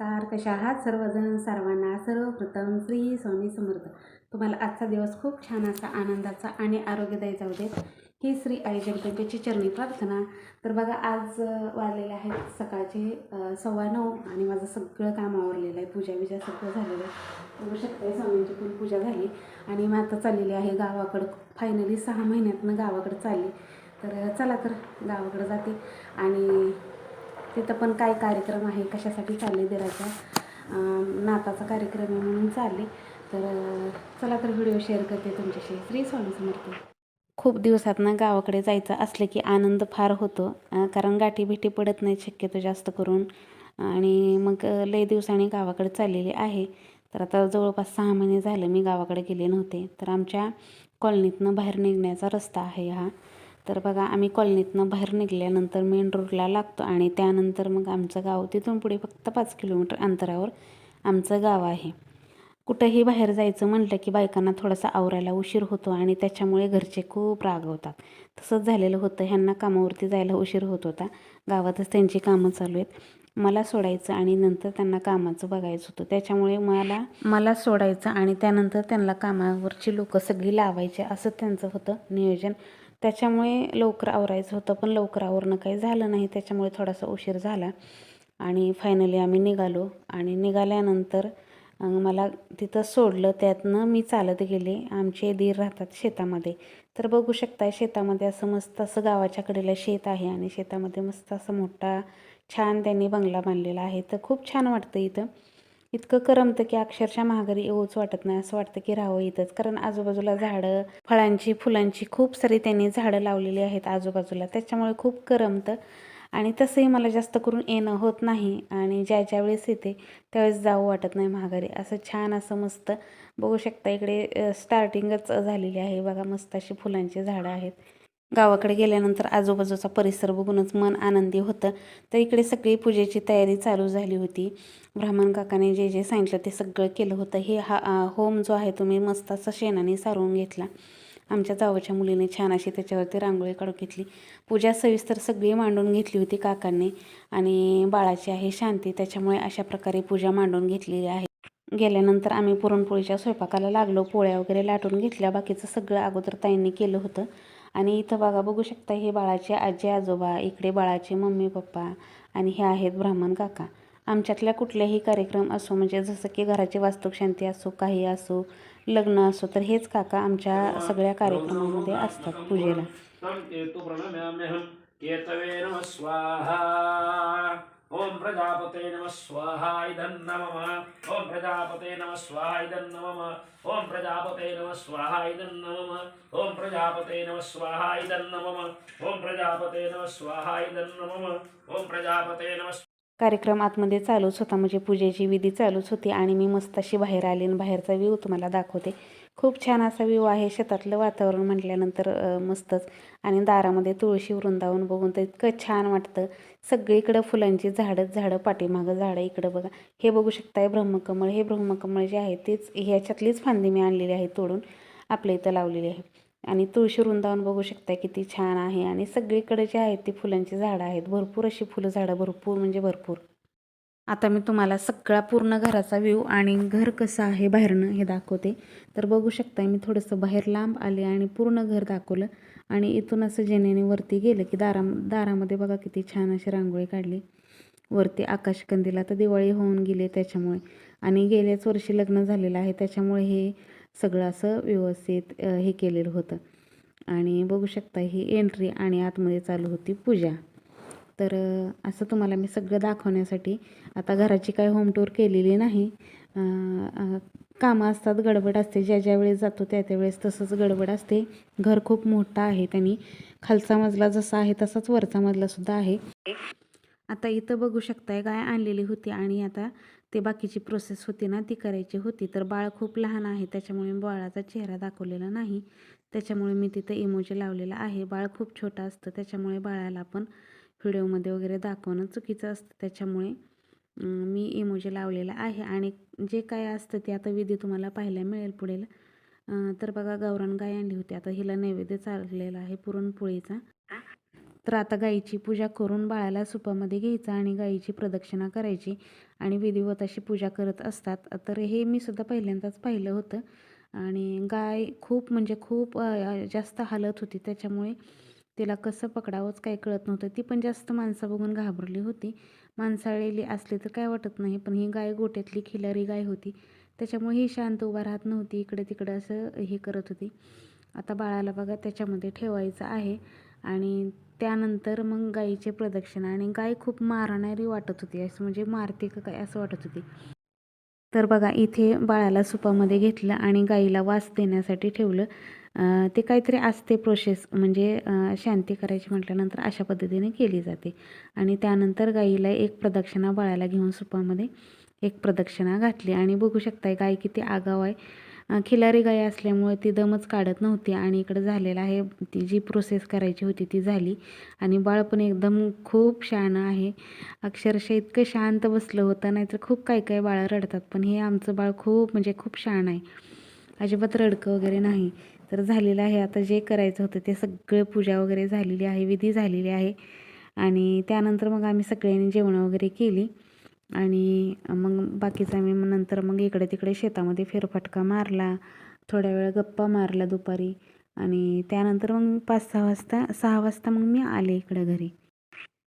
कशा आहात सर्वजण? सर्वांना सर्वप्रथम श्री स्वामी समर्थ. तुम्हाला आजचा दिवस खूप छान असा आनंदाचा आणि आरोग्यदायी जाऊ देत. ही श्री आई जगदंबेची चरणी प्रार्थना. तर बघा आज वाजलेले आहेत सकाळचे सव्वा नऊ आणि माझं सगळं काम आवरलेलं आहे. पूजा बिजा सगळं झालेलं आहे. बघू शकते स्वामींची पण पूजा झाली. आणि मग आता चाललेली आहे गावाकडं. फायनली सहा महिन्यातनं गावाकडं चालली. तर चला तर गावाकडं जाते. आणि तिथं पण काय कार्यक्रम आहे कशासाठी चालले दिराच्या नाताचा कार्यक्रम आहे म्हणून चालले. तर चला तर व्हिडिओ शेअर करते तुमच्याशी. श्री स्वामी समर्थ. खूप दिवसातनं गावाकडे जायचं असलं की आनंद फार होतो कारण गाठीभेटी पडत नाही शक्यतो जास्त करून. आणि मग लय दिवसांनी गावाकडे चाललेले आहे. तर आता जवळपास सहा महिने झालं मी गावाकडे गेले नव्हते. तर आमच्या कॉलनीतनं बाहेर निघण्याचा रस्ता आहे हा. तर बघा आम्ही कॉलनीतनं बाहेर निघाल्यानंतर मेन रोडला लागतो आणि त्यानंतर मग आमचं गाव तिथून पुढे फक्त पाच किलोमीटर अंतरावर आमचं गाव आहे. कुठंही बाहेर जायचं म्हटलं की बायकांना थोडासा आवरायला उशीर होतो आणि त्याच्यामुळे घरचे खूप रागवतात तसंच झालेलं होतं. ह्यांना कामावरती जायला उशीर होत होता. गावातच त्यांची कामं चालू आहेत. मला सोडायचं आणि नंतर त्यांना कामाचं बघायचं होतं. त्याच्यामुळे मला मला सोडायचं आणि त्यानंतर त्यांना कामावरची लोकं सगळी लावायची असं त्यांचं होतं नियोजन. त्याच्यामुळे लवकर आवरायचं होतं पण लवकर आवरणं काही झालं नाही. त्याच्यामुळे थोडासा उशीर झाला आणि फायनली आम्ही निघालो. आणि निघाल्यानंतर मला तिथं सोडलं. त्यातनं मी चालत गेले. आमचे दीर राहतात शेतामध्ये. तर बघू शकताय शेतामध्ये असं मस्त असं गावाच्या कडेला शेत आहे आणि शेतामध्ये मस्त असं मोठा छान त्यांनी बंगला बांधलेला आहे. तर खूप छान वाटतं इथं. इतकं करमतं की अक्षरशः महागारी येऊच वाटत नाही. असं वाटतं की राहावं इथंच. कारण आजूबाजूला झाडं फळांची फुलांची खूप सारी त्यांनी झाडं लावलेली आहेत आजूबाजूला. त्याच्यामुळे खूप करमतं. आणि तसंही मला जास्त करून येणं होत नाही. आणि ज्या ज्या वेळेस येते त्यावेळेस जावं वाटत नाही महागारी असं छान असं मस्त. बघू शकता इकडे स्टार्टिंगच झालेली आहे. बघा मस्त अशी फुलांची झाडं आहेत. गावाकडे गेल्यानंतर आजूबाजूचा परिसर बघूनच मन आनंदी होतं. तर इकडे सगळी पूजेची तयारी चालू झाली होती. ब्राह्मण काकाने जे जे सांगितलं ते सगळं केलं होतं. हे हा होम जो आहे तो मी मस्त असा शेणाने सारवून घेतला. आमच्या जावच्या मुलीने छान अशी त्याच्यावरती रांगोळी काढून घेतली. पूजा सविस्तर सगळी मांडून घेतली होती काकांनी. आणि बाळाची आहे शांती त्याच्यामुळे अशा प्रकारे पूजा मांडून घेतलेली आहे. गेल्यानंतर आम्ही पुरणपोळीच्या स्वयंपाकाला लागलो. पोळ्या वगैरे लाटून घेतल्या. बाकीचं सगळं अगोदर ताईंनी केलं होतं. आणि इथं बघा बघू शकता हे बाळाचे आजी आजोबा इकडे बाळाचे मम्मी पप्पा आणि हे आहेत ब्राह्मण काका. आमच्यातल्या कुठल्याही कार्यक्रम असो म्हणजे जसं की घराची वास्तुशांती असो काही असो लग्न असो तर हेच काका आमच्या सगळ्या कार्यक्रमामध्ये असतात पूजेला. ओम प्रजापते नमः स्वाहा इदं नमः। ओम प्रजापते नमः स्वाहा इदं नमः। ओम प्रजापते नमः स्वाहा इदं नमः। ओम प्रजापते नमः स्वाहा इदं नमः। ओम प्रजापते नमः स्वाहा इदं नमः। ओम प्रजापते नमः कार्यक्रम आतमध्ये चालूच होता म्हणजे पूजेची विधी चालूच होती आणि मी मस्त अशी बाहेर आली आणि बाहेरचा व्ह्यू तुम्हाला दाखवते. खूप छान असा व्ह्यू आहे. शेतातलं वातावरण म्हटल्यानंतर मस्तच. आणि दारामध्ये तुळशी वृंदावन बघून तर इतकं छान वाटतं. सगळीकडं फुलांची झाडं झाडं पाठीमागं झाडं इकडं बघा. हे बघू शकताय ब्रह्मकमळ. हे ब्रह्मकमळ जे आहे तेच ह्याच्यातलीच फांदी मी आणलेली आहे तोडून आपल्या इथं लावलेली आहे. आणि तुळशी वृंदावन बघू शकता किती छान आहे. आणि सगळीकडे जे आहेत ती फुलांची झाडं आहेत. भरपूर अशी फुलं झाडं भरपूर म्हणजे भरपूर. आता मी तुम्हाला सगळा पूर्ण घराचा व्ह्यू आणि घर कसं आहे बाहेरनं हे दाखवते. तर बघू शकता मी थोडंसं बाहेर लांब आले आणि पूर्ण घर दाखवलं. आणि इथून असं जेनेने वरती गेलं की दारा दारामध्ये बघा किती छान अशी रांगोळी काढली. वरती आकाशकंदीला तर दिवाळी होऊन गेली त्याच्यामुळे. आणि गेल्याच वर्षी लग्न झालेलं आहे त्याच्यामुळे हे सगळं असं व्यवस्थित हे केलेलं होतं. आणि बघू शकता ही एंट्री आणि आतमध्ये चालू होती पूजा. तर असं तुम्हाला मी सगळं दाखवण्यासाठी आता घराची काही होम टूर केलेली नाही. कामं असतात गडबड असते. ज्या ज्या वेळेस जातो त्या त्यावेळेस तसंच गडबड असते. घर खूप मोठं आहे त्यांनी. खालचा मजला जसा आहे तसाच वरचा मजलासुद्धा आहे. आता इथं बघू शकताय गाय आणलेली होती आणि आता ते बाकीची प्रोसेस होती ना ती करायची होती. तर बाळ खूप लहान आहे त्याच्यामुळे मी बाळाचा चेहरा दाखवलेला नाही. त्याच्यामुळे मी तिथं इमोजी लावलेला आहे. बाळ खूप छोटं असतं त्याच्यामुळे बाळाला आपण व्हिडिओमध्ये वगैरे दाखवणं चुकीचं असतं. त्याच्यामुळे मी इमोजी लावलेला आहे. आणि जे काय असतं ते आता विधी तुम्हाला पाहायला मिळेल पुढेल. तर बघा गावरान गाय आणली होती. आता हिला नैवेद्य चाललेला आहे पुरणपोळीचा. तर आता गाईची पूजा करून बाळाला सुपामध्ये घ्यायचं आणि गाईची प्रदक्षिणा करायची. आणि विधिवत अशी पूजा करत असतात. तर हे मी सुद्धा पहिल्यांदाच पाहिलं होतं. आणि गाय खूप म्हणजे खूप जास्त हालत होती. त्याच्यामुळे तिला कसं पकडावंच काय कळत नव्हतं. ती पण जास्त माणसं बघून घाबरली होती. माणसाळलेली असली तर काय वाटत नाही पण ही गाय गोट्यातली खिलारी गाय होती. त्याच्यामुळे ही शांत उभा राहत नव्हती. इकडे तिकडे असं हे करत होती. आता बाळाला बघा त्याच्यामध्ये ठेवायचं आहे. आणि त्यानंतर मग गाईचे प्रदक्षिणा आणि गाय खूप मारणारी वाटत होती. असं म्हणजे मारते का काय असं वाटत होती. तर बघा इथे बाळाला सुपामध्ये घेतलं आणि गाईला वास देण्यासाठी ठेवलं. ते काहीतरी असते प्रोसेस म्हणजे शांती करायची म्हटल्यानंतर अशा पद्धतीने केली जाते. आणि त्यानंतर गाईला एक प्रदक्षिणा बाळाला घेऊन सुपामध्ये एक प्रदक्षिणा घातली. आणि बघू शकताय गाय किती आगाव आहे. खिलारी गाय असल्यामुळे ती दमच काढत नव्हती आणि इकडं झालेलं आहे ती जी प्रोसेस करायची होती ती झाली. आणि बाळ पण एकदम खूप शहाणं आहे. अक्षरशः इतकं शांत बसलं होतं नाहीतर खूप काही काही बाळं रडतात. पण हे आमचं बाळ खूप म्हणजे खूप शहाणं आहे. अजिबात रडकं वगैरे नाही. तर झालेलं आहे. आता जे करायचं होतं ते सगळं पूजा वगैरे झालेली आहे विधी झालेली आहे. आणि त्यानंतर मग आम्ही सगळ्यांनी जेवणं वगैरे केली. आणि मग बाकीचं आम्ही मग नंतर मग इकडे तिकडे शेतामध्ये फेरफटका मारला. थोड्या वेळ गप्पा मारला दुपारी. आणि त्यानंतर मग पाच सहा वाजता सहा वाजता मग मी आले इकडे घरी.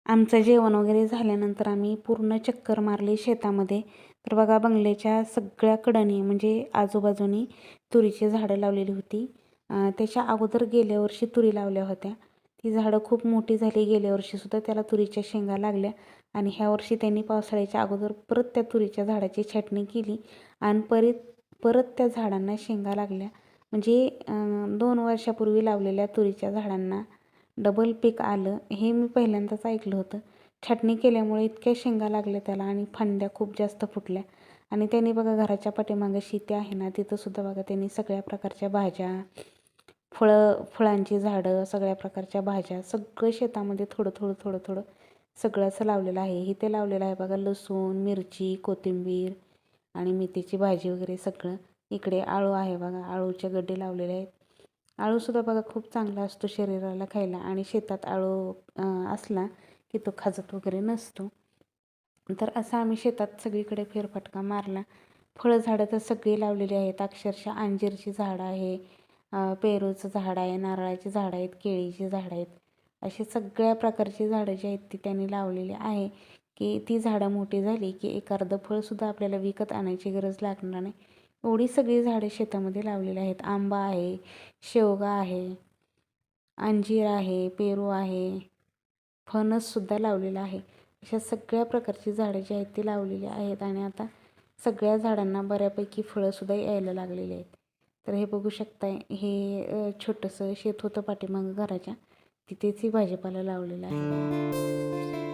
आमचं जेवण वगैरे झाल्यानंतर आम्ही पूर्ण चक्कर मारली शेतामध्ये. तर बघा बंगल्याच्या सगळ्या कडाने म्हणजे आजूबाजूनी तुरीची झाडं लावलेली होती. त्याच्या अगोदर गेल्या वर्षी तुरी लावल्या होत्या. ती झाडं खूप मोठी झाली. गेल्या वर्षीसुद्धा त्याला तुरीच्या शेंगा लागल्या आणि ह्या वर्षी त्यांनी पावसाळ्याच्या अगोदर परत त्या तुरीच्या झाडाची छाटणी केली आणि परत परत त्या झाडांना शेंगा लागल्या. म्हणजे दोन वर्षापूर्वी लावलेल्या तुरीच्या झाडांना डबल पीक आलं हे मी पहिल्यांदाच ऐकलं होतं. छाटणी केल्यामुळे इतक्या शेंगा लागल्या त्याला आणि फांद्या खूप जास्त फुटल्या. आणि त्यांनी बघा घराच्या पाठीमागं शेती आहे ना तिथंसुद्धा बघा त्यांनी सगळ्या प्रकारच्या भाज्या फळं फळांची झाडं सगळ्या प्रकारच्या भाज्या सगळं शेतामध्ये थोडं थोडं थोडं थोडं सगळं असं लावलेलं आहे. इथे लावलेलं आहे बघा लसूण मिरची कोथिंबीर आणि मेथीची भाजी वगैरे सगळं इकडे आळू आहे बघा आळूचे गड्डे लावलेले आहेत. आळूसुद्धा बघा खूप चांगला असतो शरीराला खायला आणि शेतात आळू असला की तो खाजत वगैरे नसतो. तर असं आम्ही शेतात सगळीकडे फेरफटका मारला. फळझाडं तर सगळी लावलेली आहेत. अक्षरशः अंजीरची झाडं आहे पेरूचं झाड आहे नारळाची झाडं आहेत केळीची झाडं आहेत. अशी सगळ्या प्रकारची झाडं जी आहेत ती त्यांनी लावलेली आहे की ती झाडं मोठी झाली की एक अर्धं फळसुद्धा आपल्याला विकत आणायची गरज लागणार नाही. एवढी सगळी झाडे शेतामध्ये लावलेली आहेत. आंबा आहे शेवगा आहे अंजीर आहे पेरू आहे फणससुद्धा लावलेला आहे. अशा सगळ्या प्रकारची झाडं जी आहेत ती लावलेली आहेत आणि आता सगळ्या झाडांना बऱ्यापैकी फळंसुद्धा यायला लागलेली आहेत. तर हे बघू शकताय हे छोटंसं शेत होतं पाठीमागं घराच्या. तिथेच ही भाजीपाला लावलेला आहे.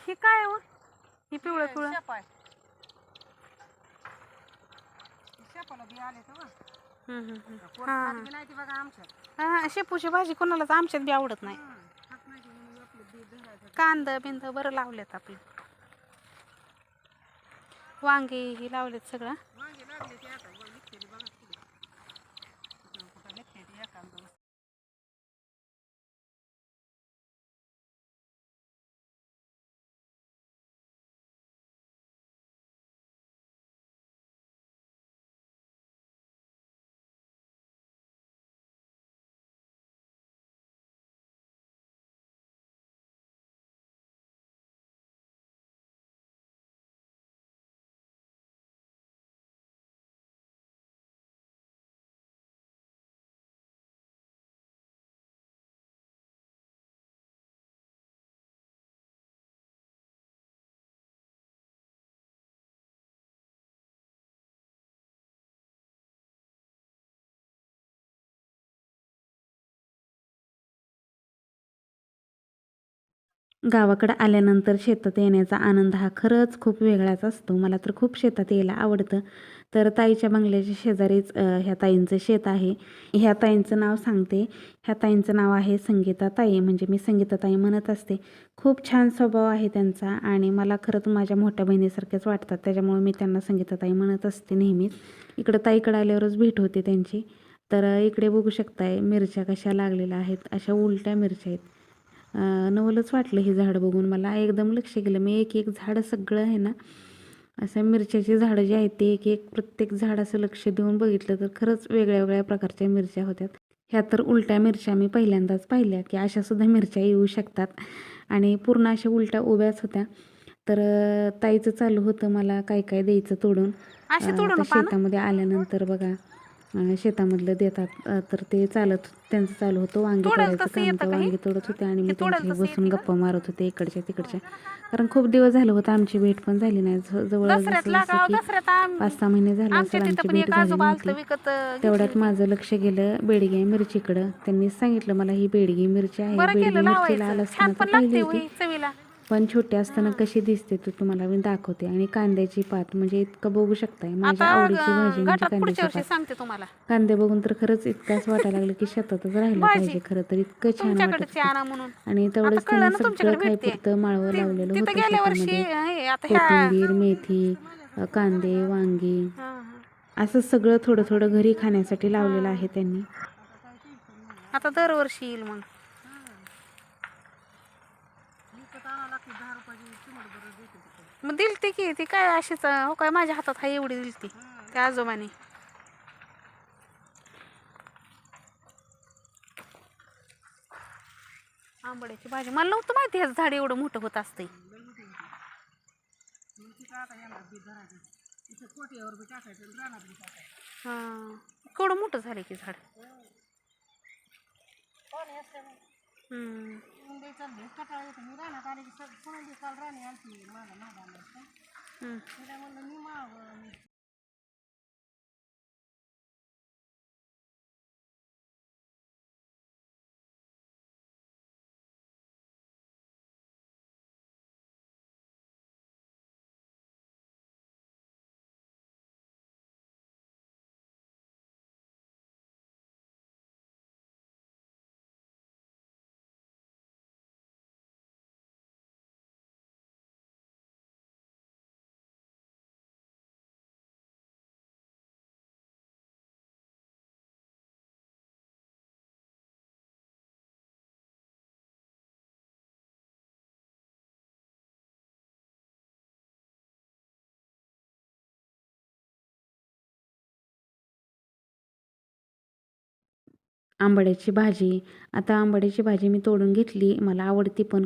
ही काय हो ही पिवळं. पिवळं हम्म, हम्म, हम्म. हा, हा. हा, शेपूची भाजी कोणालाच आमच्यात बी आवडत नाही. कांदा बिंद बरं लावलेत आपले. वांगे ही लावलेत सगळं. गावाकडं आल्यानंतर शेतात येण्याचा आनंद हा खरंच खूप वेगळाच असतो. मला तर खूप शेतात यायला आवडतं. तर ताईच्या बंगल्याच्या शेजारीच ह्या ताईंचं शेत आहे. ह्या ताईंचं नाव सांगते. ह्या ताईंचं नाव आहे संगीता ताई. म्हणजे मी संगीता ताई म्हणत असते. खूप छान स्वभाव आहे त्यांचा आणि मला खरंच माझ्या मोठ्या बहिणीसारख्याच वाटतात. त्याच्यामुळे मी त्यांना संगीता ताई म्हणत असते नेहमीच. इकडं ताईकडं आल्यावरच भेट होते त्यांची. तर इकडे बघू शकताय मिरच्या कशा लागलेल्या आहेत. अशा उलट्या मिरच्या आहेत. नवलच वाटलं हे झाड बघून. मला एकदम लक्ष गेलं. मी एक एक झाडं सगळं आहे ना असं मिरच्याची झाडं जी आहेत ते एक एक प्रत्येक झाड असं लक्ष देऊन बघितलं तर खरंच वेगळ्या वेगळ्या प्रकारच्या मिरच्या होत्यात. ह्या तर उलट्या मिरच्या मी पहिल्यांदाच पाहिल्या की अशासुद्धा मिरच्या येऊ शकतात. आणि पूर्ण अशा उलट्या उभ्याच होत्या. तर ताईचं चालू होतं मला काय काय द्यायचं तोडून? शेतामध्ये आल्यानंतर बघा. शेतामधलं देतात. तर ते चालत त्यांचं चालू होतं वांगी तोडायचं काम तर? वांगी तोडत होते आणि मी तोडायला त्यांची तसं बसून? गप्पा मारत होते इकडच्या तिकडच्या. कारण खूप दिवस झालं होतं आमची भेट पण झाली नाही. जवळ पाच सहा महिने झाले असेल आमची भेट झाली नव्हती. तेवढ्यात. माझं लक्ष गेलं बेडगी मिरचीकडं. त्यांनी सांगितलं मला ही बेडगी मिरची आहे. बेडगी केलं मिरची लाल असताना पाहिली होती. पण छोटी असताना कशी दिसते ते तुम्हाला? मी दाखवते. आणि कांद्याची पात म्हणजे इतकं बघू शकताय. माझ्या आवडीची भाजी म्हणजे कांद्याची सांगते तुम्हाला. कांदे बघून तर खरंच इतकाच वाटायला लागलं की शेतातच राहिलं. पाहिजे खरं तर. इतकं छान वाटत आणा तेवढंच त्यांनी सगळं भेटते. खायपुरतं माळवं लावलेलं होतं शेतामध्ये. कोथिंबीर मेथी कांदे वांगी. असं सगळं थोडं थोडं घरी खाण्यासाठी लावलेलं आहे त्यांनी. आता दरवर्षी येईल मग. मग दिलती की ती काय अशीच हो काय माझ्या हातात हा एवढी दिलती. त्या आजोबाने. आंबड्याची भाजी. मला नव्हतं माहिती हे झाड एवढं मोठं होत असते हा. केवढं मोठं झालं की झाड? हम्म. हम्म. आंबड्याची भाजी. आता आंबड्याची भाजी मी तोडून घेतली. मला आवडती पण